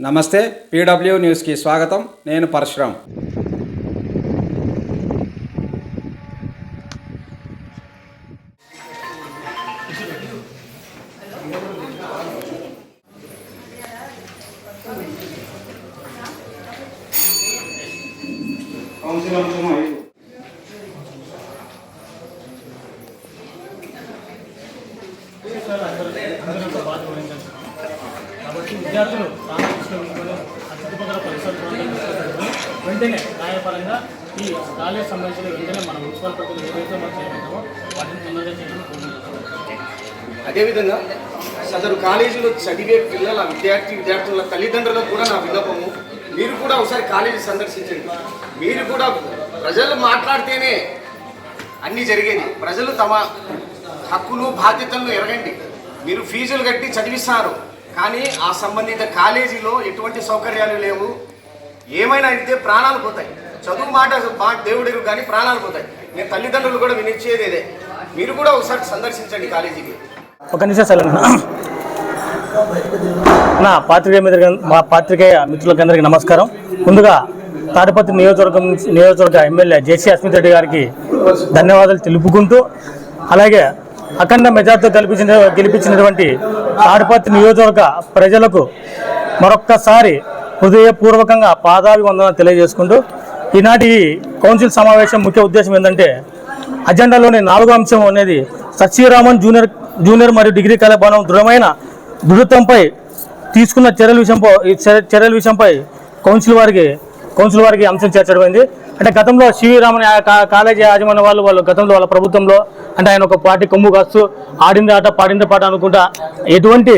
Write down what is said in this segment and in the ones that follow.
నమస్తే పీడబ్ల్యూ న్యూస్కి స్వాగతం. నేను పరశురామ్ కాబట్టి విద్యార్థులు రామకృష్ణ ఉంచుకొని ఆ చుట్టుపక్కల పరిసర వెంటనే న్యాయపరంగా ఈ కాలేజ్ సంబంధించిన వెంటనే మన మున్సిపల్ ప్రజలు ఏదైతే మనం చేయగలమో వాటిని తొందరగా చేయడం అదేవిధంగా సదరు కాలేజీలో చదివే పిల్లల విద్యార్థి విద్యార్థుల తల్లిదండ్రులకు కూడా నా విన్నపము. మీరు కూడా ఒకసారి కాలేజీ సందర్శించండి. మీరు కూడా ప్రజలు మాట్లాడితేనే అన్నీ జరిగేది. ప్రజలు తమ హక్కులు బాధ్యతలను ఎరగండి. మీరు ఫీజులు కట్టి చదివిస్తారు. కానీ ఆ సంబంధిత కాలేజీలో ఎటువంటి సౌకర్యాలు లేవు. ఏమైనా అయితే ప్రాణాలు పోతాయి. చదువు మాట దేవుడు దేవుడికి కానీ ప్రాణాలు పోతాయి. నేను తల్లిదండ్రులు కూడా వినిచ్చేది ఇదే. మీరు కూడా ఒకసారి సందర్శించండి కాలేజీకి. ఒక నిమిషం సెలవు నా పాత్రికేయ మిత్ర మా పాత్రికేయ మిత్రులకందరికీ నమస్కారం. ముందుగా తాడిపత్రి నియోజకవర్గం నుంచి- నియోజకవర్గ ఎమ్మెల్యే జేసీ అస్మిత్ రెడ్డి గారికి ధన్యవాదాలు తెలుపుకుంటూ అలాగే అఖండ మెజార్టీతో కల్పించిన గెలిపించినటువంటి తాడిపత్రి నియోజకవర్గ ప్రజలకు మరొక్కసారి హృదయపూర్వకంగా పాదాభివందన తెలియజేసుకుంటూ ఈనాటి కౌన్సిల్ సమావేశం ముఖ్య ఉద్దేశం ఏంటంటే అజెండాలోని నాలుగో అంశం అనేది సత్యరామన్ జూనియర్ జూనియర్ మరియు డిగ్రీ కళాభవనం దృఢమైన దృఢత్వంపై తీసుకున్న చర్యల విషయంపై ఈ చర్య- చర్యల విషయంపై కౌన్సిల్ వారికి కౌన్సిల్ వారికి అంశం చేర్చడమైంది. అంటే గతంలో సివి కాలేజీ యాజమాన్య వాళ్ళు వాళ్ళు గతంలో వాళ్ళ ప్రభుత్వంలో అంటే ఆయన ఒక పార్టీ కొమ్ము కాస్తూ ఆడింది ఆట పాడింది పాట అనుకుంటా ఎటువంటి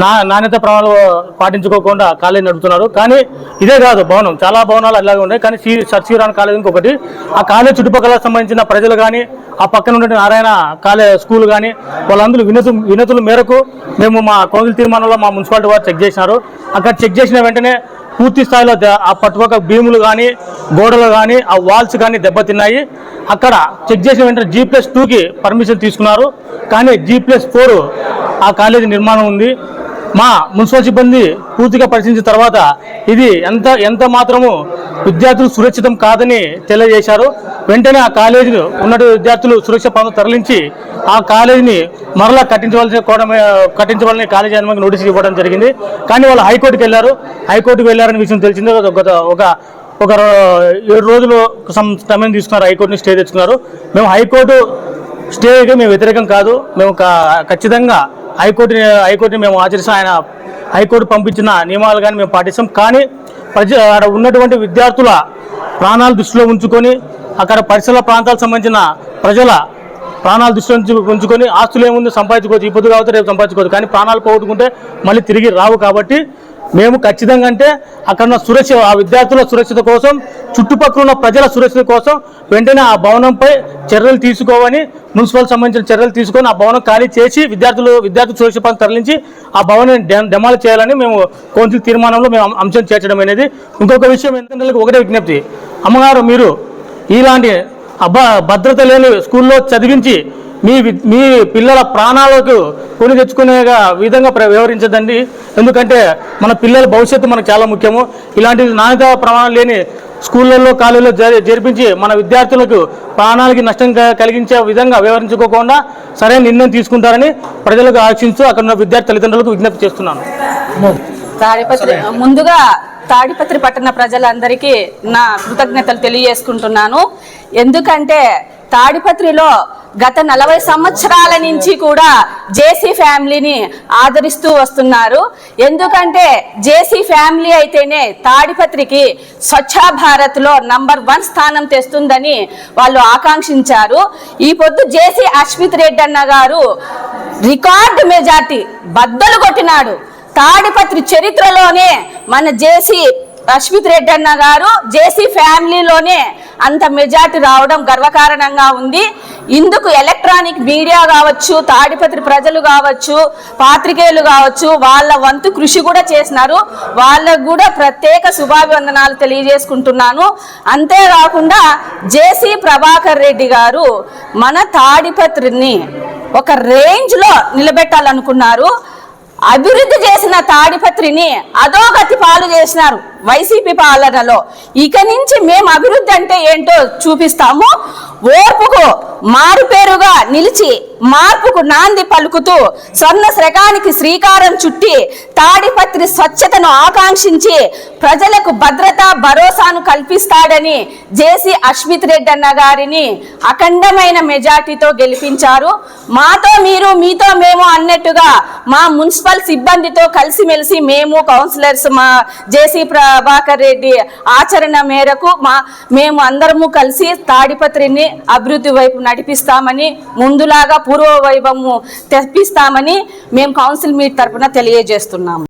నా నాణ్యత ప్రమాణాలు పాటించుకోకుండా కాలేజీ నడుపుతున్నారు. కానీ ఇదే కాదు భవనం. చాలా భవనాలు అలాగే ఉన్నాయి. కానీ శ్రీ సత్యరాన్ కాలేజ్ ఇంకొకటి. ఆ కాలేజ్ చుట్టుపక్కల సంబంధించిన ప్రజలు కానీ ఆ పక్కన ఉండే నారాయణ కాలేజ్ స్కూల్ కానీ వాళ్ళందరూ వినతు వినతుల మేరకు మేము మా కౌన్సిల్ తీర్మానంలో మా మున్సిపాలిటీ వారు చెక్ చేసినారు. అక్కడ చెక్ చేసిన వెంటనే పూర్తి స్థాయిలో ఆ పట్టుపక్క భీములు కానీ గోడలు కానీ ఆ వాల్స్ కానీ దెబ్బతిన్నాయి. అక్కడ చెక్ చేసిన వెంటనే జీ ప్లస్ టూకి పర్మిషన్ తీసుకున్నారు. కానీ జీ ప్లస్ ఫోర్ ఆ కాలేజీ నిర్మాణం ఉంది. మా మున్సిపల్ సిబ్బంది పూర్తిగా పరిశీలించిన తర్వాత ఇది ఎంత ఎంత మాత్రము విద్యార్థులు సురక్షితం కాదని తెలియజేశారు. వెంటనే ఆ కాలేజీలో ఉన్నటువంటి విద్యార్థులు సురక్ష ప్రాంతం తరలించి ఆ కాలేజీని మరలా కట్టించవలసిన కూడా కట్టించవాలని కాలేజీ అనుమతి నోటీస్ ఇవ్వడం జరిగింది. కానీ వాళ్ళు హైకోర్టుకి వెళ్ళారు. హైకోర్టుకి వెళ్ళారనే విషయం తెలిసింది. ఒక ఒక ఒక ఏడు రోజులు సమయం తీసుకున్నారు. హైకోర్టుని స్టే తెచ్చుకున్నారు. మేము హైకోర్టు స్టేకి మేము వ్యతిరేకం కాదు. మేము ఖచ్చితంగా హైకోర్టు హైకోర్టుని మేము ఆచరిస్తాం. ఆయన హైకోర్టు పంపించిన నియమాలు కానీ మేము పాటిస్తాం. కానీ ప్రజ అక్కడ ఉన్నటువంటి విద్యార్థుల ప్రాణాలు దృష్టిలో ఉంచుకొని అక్కడ పరిసర ప్రాంతాలకు సంబంధించిన ప్రజల ప్రాణాలు దృష్టిలో ఉంచుకొని ఆస్తులు ఏముంది సంపాదించుకోవచ్చు. ఇప్పుడు కావచ్చు రేపు సంపాదించుకోవచ్చు. కానీ ప్రాణాలు పోగొట్టుకుంటే మళ్ళీ తిరిగి రావు కాబట్టి మేము ఖచ్చితంగా అంటే అక్కడ ఉన్న సురక్ష ఆ విద్యార్థుల సురక్షిత కోసం చుట్టుపక్కల ఉన్న ప్రజల సురక్షిత కోసం వెంటనే ఆ భవనంపై చర్యలు తీసుకోవని మున్సిపల్ సంబంధించిన చర్యలు తీసుకొని ఆ భవనం ఖాళీ చేసి విద్యార్థులు విద్యార్థులు సురక్షిత పనులు తరలించి ఆ భవనాన్ని డె- చేయాలని మేము కౌన్సిల్ తీర్మానంలో మేము అంశం చేర్చడం అనేది. ఇంకొక విషయం ఏంటంటే ఒకటే విజ్ఞప్తి. అమ్మగారు మీరు ఇలాంటి అబ్బా భద్రత లేని స్కూల్లో చదివించి మీ వి- మీ పిల్లల ప్రాణాలకు కొని తెచ్చుకునే విధంగా ప్ర- వ్యవహరించదండి. ఎందుకంటే మన పిల్లల భవిష్యత్తు మనకు చాలా ముఖ్యము. ఇలాంటి నాణ్యత ప్రమాణం లేని స్కూళ్ళల్లో కాలేజీలో జరిపించి మన విద్యార్థులకు ప్రాణాలకి నష్టం కలిగించే విధంగా వ్యవహరించుకోకుండా సరైన నిర్ణయం తీసుకుంటారని ప్రజలకు ఆశించు అక్కడ ఉన్న విద్యార్థి తల్లిదండ్రులకు విజ్ఞప్తి చేస్తున్నాను. తాడిపత్రి ముందుగా తాడిపత్రి పట్టణ ప్రజలందరికీ నా కృతజ్ఞతలు తెలియజేసుకుంటున్నాను. ఎందుకంటే తాడిపత్రిలో గత నలభై సంవత్సరాల నుంచి కూడా జేసీ ఫ్యామిలీని ఆదరిస్తూ వస్తున్నారు. ఎందుకంటే జేసీ ఫ్యామిలీ అయితేనే తాడిపత్రికి స్వచ్ఛ భారత్లో నంబర్ వన్ స్థానం తెస్తుందని వాళ్ళు ఆకాంక్షించారు. ఈ పొద్దు జేసీ అశ్విత్ రెడ్డి అన్న గారు రికార్డు మెజార్టీ బద్దలు కొట్టినాడు. తాడిపత్రి చరిత్రలోనే మన జేసీ అశ్విత్ రెడ్డి అన్న గారు జేసీ ఫ్యామిలీలోనే అంత మెజార్టీ రావడం గర్వకారణంగా ఉంది. ఇందుకు ఎలక్ట్రానిక్ మీడియా కావచ్చు తాడిపత్రి ప్రజలు కావచ్చు పాత్రికేయులు కావచ్చు వాళ్ళ వంతు కృషి కూడా చేసినారు. వాళ్ళకు కూడా ప్రత్యేక శుభాభివందనాలు తెలియజేసుకుంటున్నాను. అంతేకాకుండా జేసీ ప్రభాకర్ రెడ్డి గారు మన తాడిపత్రిని ఒక రేంజ్లో నిలబెట్టాలనుకున్నారు. అభివృద్ధి చేసిన తాడిపత్రిని అధోగతి పాలు చేసినారు వైసీపీ పాలనలో. ఇక నుంచి మేము అభివృద్ధి అంటే ఏంటో చూపిస్తాము. ఓర్పుకు మారుపేరుగా నిలిచి మార్పుకు నాంది పలుకుతూ స్వర్ణ శ్రగానికి శ్రీకారం చుట్టి తాడిపత్రి స్వచ్ఛతను ఆకాంక్షించి ప్రజలకు భద్రత భరోసాను కల్పిస్తాడని జేసీ అశ్మిత్ రెడ్డి అన్న గారిని అఖండమైన మెజార్టీతో గెలిపించారు. మాతో మీరు మీతో మేము అన్నట్టుగా మా మున్సిపల్ సిబ్బందితో కలిసిమెలిసి మేము కౌన్సిలర్స్ మా జేసీ ప్రభాకర్ రెడ్డి ఆచరణ మేరకు మా మేము అందరము కలిసి తాడిపత్రిని అభివృద్ధి వైపు నడిపిస్తామని ముందులాగా పూర్వ వైభవము తెప్పిస్తామని మేము కౌన్సిల్ మీట్ తరపున తెలియజేస్తున్నాము.